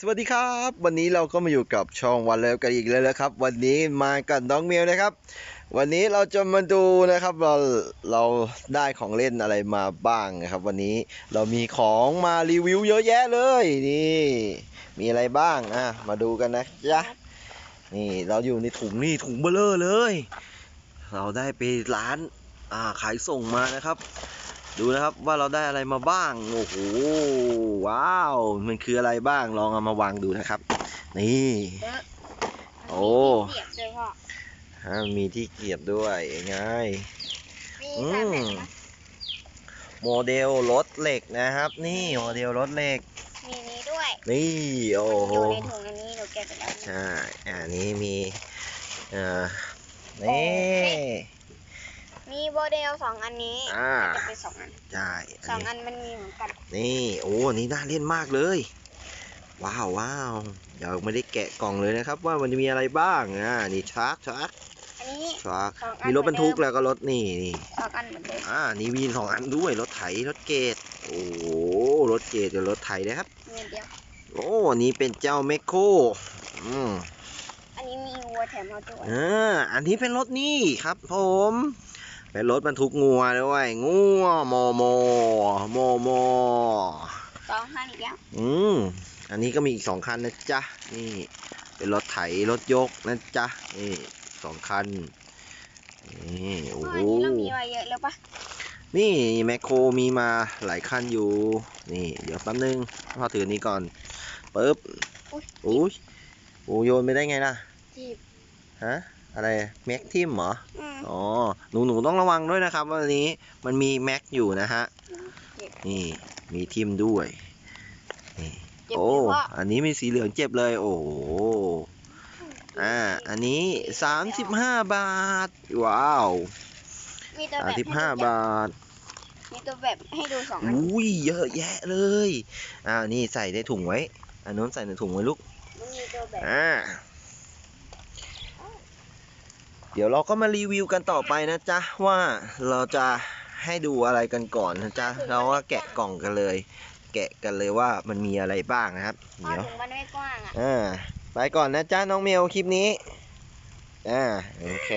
สวัสดีครับ วันนี้เราก็มาอยู่กับช่องวันแล้วกันอีกแล้วนะครับ วันนี้มากับน้องเมียวนะครับ วันนี้เราจะมาดูนะครับเราเราได้ของเล่นอะไรมาบ้างนะครับ วันนี้เรามีของมารีวิวเยอะแยะเลยนี่มีอะไรบ้างอะมาดูกันนะจ๊ะนี่เราอยู่ในถุงนี่ถุงเบลเลอร์เลย เราได้ไปร้านอ่าขายส่งมานะครับ ดูนะครับว่าเราได้อะไรมาบ้างโอ้โหว้า มันคืออะไรบ้างลองเอามาวางดูนะครับ นี่ โอ้เปียกเลยพ่อฮะมีที่เกียบด้วยไงมีอืสามมแบบนะโมเดลรถเหล็กนะครับ นี่โมเดลรถเหล็ก มีนี้ด้วย นี่โอ้มันโหอยู่ในถุงอันนี้หนูเก็บไปแล้วนะใช่อันนี้มีเอ่อนี่ มีโมเดลสองอันนี้อ่าจะเป็นสองอันใช่สองอันนี้อันมันมีเหมือนกัน นี่โอ้อันนี้น่าเล่นมากเลย ว้าวว้าวยังไม่ได้แกะกล่องเลยนะครับ ว่ามันจะมีอะไรบ้างอ่านี่ชาร์กชาร์กอันนี้ชาร์กสองอันมีรถบรรทุกแล้วก็รถนี่นี่สองอันเหมือนเดิมอ่านี่มีสองอันด้วยรถไถรถเกตโอ้โหรถเกตกับรถไถนะครับมีอันเดียวโอ้อันนี้เป็นเจ้าแมคโครอืมอันนี้มีวัวแถมมาด้วยอ่าอันนี้เป็นรถนี่ครับผม เป็นรถบรรทุกงัวด้วยงัวโมโมโมโมสองคันอีกแล้วอืมอันนี้ก็มีอีกสองคันนะจ๊ะนี่ เป็นรถไถรถยกนะจ๊ะนี่สองคันนี่โอ้พ่อโหอันนี้เรามีไว้เยอะแล้วปะนี่แมคโครมีมาหลายคันอยู่ นี่เดี๋ยวแป๊บนึงพ่อถืออนนี้ก่อนปึ๊บอุ้ยอุ้ยโอ้โยนไปได้ไงล่ะจีบฮะ อะไรแม็กทิมเหรออืมอ๋อหนูหนูต้องระวังด้วยนะครับวันนี้มันมีแม็กอยู่นะฮะเจ็บนี่มีทิมด้วยนี่เจ็บโอ้เลยพ่ออันนี้มีสีเหลืองเจ็บเลย โอ้โหอ่าอันนี้สามสิบห้าบาท ว้าวมีตัวสาแบมบสิบห้าให้ดูบาทมีตัวแบบให้ดูสองอันอุ้ยเยอะแยะเลยอ่านี่ใส่ในถุงไว้อันนู้นใส่ในถุงไว้ลูกมันมีตัวแบบอ่า เดี๋ยวเราก็มารีวิวกันต่อไปนะจ๊ะว่าเราจะให้ดูอะไรกันก่อนนะจ๊ะเราก็แกะกล่องกันเลย แกะกันเลยว่ามันมีอะไรบ้างนะครับพ่อเดี๋ยวถุงมันไม่กว้างอะอ่าไปก่อนนะจ๊ะน้องเมลคลิปนี้อ่าโอเค